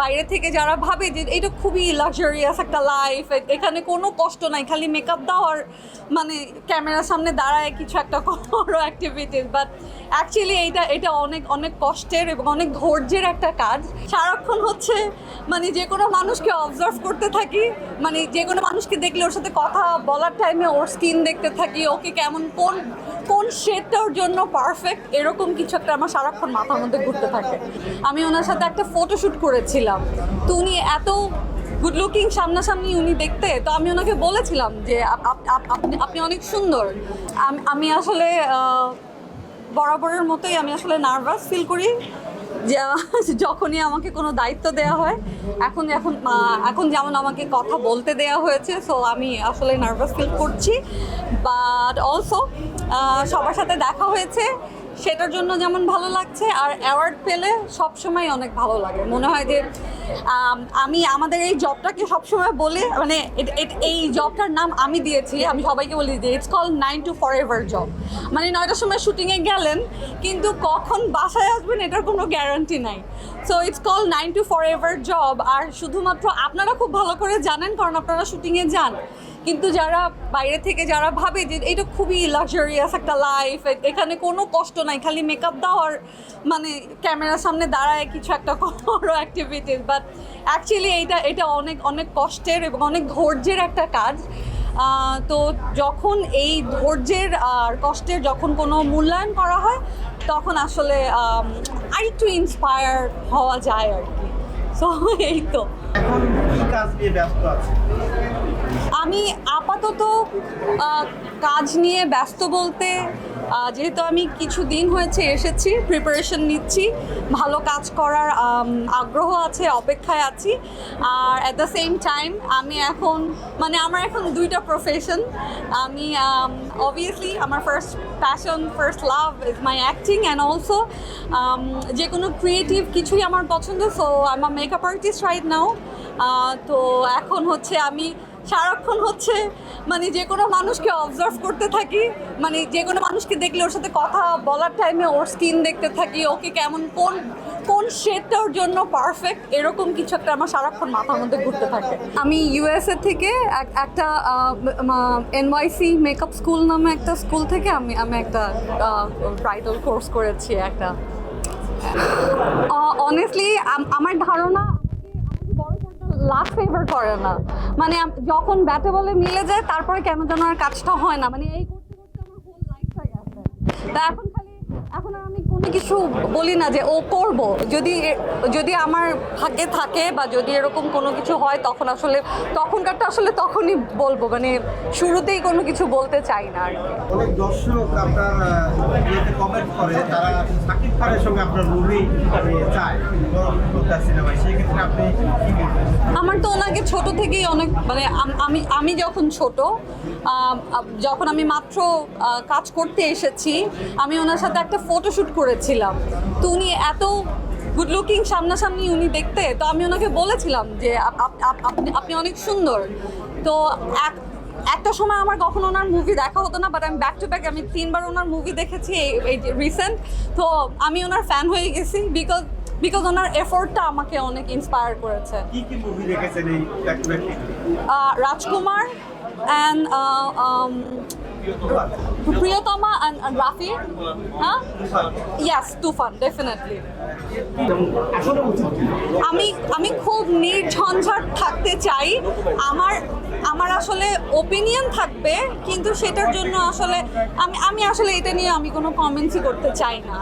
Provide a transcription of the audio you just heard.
বাইরে থেকে যারা ভাবে যে এটা খুবই লাক্সারিয়াস একটা লাইফ এখানে কোনো কষ্ট নাই, খালি মেকআপ দাও আর মানে ক্যামেরার সামনে দাঁড়ায় কিছু একটা করো অ্যাক্টিভিটিস বাট অ্যাকচুয়ালি এইটা, এটা অনেক অনেক কষ্টের এবং অনেক ধৈর্যের একটা কাজ। সারাক্ষণ হচ্ছে মানে যে কোনো মানুষকে অবজার্ভ করতে থাকি মানে যে কোনো মানুষকে দেখলে ওর সাথে কথা বলার টাইমে ওর স্কিন দেখতে থাকি, ওকে কেমন, কোন কোন শেডটা ওর জন্য পারফেক্ট এরকম কিছু একটা আমার সারাক্ষণ মাথার মধ্যে ঘুরতে থাকে। আমি ওনার সাথে একটা ফটোশ্যুট করেছিলাম। তো উনি এত গুড লুকিং সামনাসামনি উনি দেখতে, তো আমি ওনাকে বলেছিলাম যে আপ- আপ- আপ- আপনি অনেক সুন্দর। আমি আসলে বরাবরের মতোই আমি আসলে নার্ভাস ফিল করি। যখনই আমাকে কোনো দায়িত্ব দেওয়া হয়, এখন এখন এখন যেমন আমাকে কথা বলতে দেওয়া হয়েছে সো আমি আসলে নার্ভাস ফিল করছি। বাট অলসো সবার সাথে দেখা হয়েছে। সেটার জন্য যেমন ভালো লাগছে, আর অ্যাওয়ার্ড পেলে সবসময় অনেক ভালো লাগে। মনে হয় যে আম, আমি আমাদের এই জবটাকে সবসময় বলে মানে এই জবটার নাম আমি দিয়েছি আমি সবাইকে বলি যে it's call nine to forever job মানে নয়টার সময় শুটিংয়ে গেলেন কিন্তু কখন বাসায় আসবেন এটার কোনো গ্যারান্টি নাই। So it's call nine to forever job আর শুধুমাত্র আপনারা খুব ভালো করে জানেন কারণ আপনারা শুটিংয়ে যান। কিন্তু যারা বাইরে থেকে যারা ভাবে যে এটা খুবই লাক্সারিয়াস একটা লাইফ এখানে কোনো কষ্ট নাই খালি মেকআপ দাও আর মানে ক্যামেরার সামনে দাঁড়ায় কিছু একটা করো অ্যাক্টিভিটিস বাট অ্যাকচুয়ালি এইটা এটা অনেক অনেক কষ্টের এবং অনেক ধৈর্যের একটা কাজ। তো যখন এই ধৈর্যের আর কষ্টের যখন কোনো মূল্যায়ন করা হয় তখন আসলে আম, আরেকটু ইন্সপায়ার হওয়া যায় আর কি। সো এই তো। এখন কি কাজ নিয়ে ব্যস্ত আছে আমি আপাতত কাজ নিয়ে ব্যস্ত বলতে যেহেতু আমি কিছু দিন হয়েছে এসেছি প্রিপারেশন নিচ্ছি, ভালো কাজ করার আগ্রহ আছে, অপেক্ষায় আছি। আর অ্যাট দ্য সেম টাইম আমি এখন মানে আমার এখন দুইটা প্রফেশন আমি অবভিয়াসলি আমার first passion first love is my acting and also যে কোনো ক্রিয়েটিভ কিছুই আমার পছন্দ so I'm makeup artist right now তো এখন হচ্ছে আমি সারাক্ষণ হচ্ছে মানে যে কোনো মানুষকে অবজার্ভ করতে থাকি মানে যে কোনো মানুষকে দেখলে ওর সাথে কথা বলার টাইমে ওর স্কিন দেখতে থাকি, ওকে কেমন কোন কোন শেডটা ওর জন্য পারফেক্ট এরকম কিছু একটা আমার সারাক্ষণ মাথার মধ্যে ঘুরতে থাকে। আমি ইউএসএ থেকে এক- একটা এনওয়াইসি মেকআপ স্কুল নামে একটা স্কুল থেকে আমি আমি একটা ব্রাইডাল কোর্স করেছি একটা। অনেস্টলি আমার ধারণা লাভ ফেভার করে না। মানে যখন ব্যাটে বলে মিলে যায়, তারপরে কেন যেন আর কাজটা হয় না। মানে এই করতে করতে আমার হোল লাইফটাই গেছে। তা এখন এখন আমি কোনো কিছু বলি না যে ও করব। যদি যদি আমার ভাগ্যে থাকে বা যদি এরকম কোনো কিছু হয় তখন আসলে তখনকারটা আসলে তখনই বলব। মানে শুরুতেই কোনো কিছু বলতে চাই না আর কি। অনেক দর্শক আপনার কমেন্ট করে তারা সাকিব খানের সঙ্গে আপনার মুভি চায় সিনেমায়। সেই আপনি আমার তো ওনাকে ছোট থেকেই অনেক মানে আমি আমি যখন ছোট যখন আমি মাত্র কাজ করতে এসেছি আমি ওনার সাথে একটা ফটোশ্যুট করেছিলাম। তো উনি এত গুড লুকিং সামনাসামনি উনি দেখতে তো আমি ওনাকে বলেছিলাম যে আপ- আপ- আপ- আপনি আপনি অনেক সুন্দর। তো এক একটা সময় আমার কখনো ওনার মুভি দেখা হতো না বাট আমি ব্যাক টু ব্যাক আমি তিনবার ওনার মুভি দেখেছি এই- রিসেন্ট তো আমি ওনার ফ্যান হয়ে গেছি বিকজ বিকজ ওনার এফোর্টটা আমাকে অনেক ইন্সপায়ার করেছে। রাজকুমার কি Priyotama and, and Rafi. Huh? Yes, Tufan, definitely. আমি আমি খুব নির্ঝঞ্ঝাট থাকতে চাই আমার আমার আসলে ওপিনিয়ন থাকবে কিন্তু সেটার জন্য আসলে আমি আমি আসলে এটা নিয়ে আমি কোনো কমেন্টসই করতে চাই না।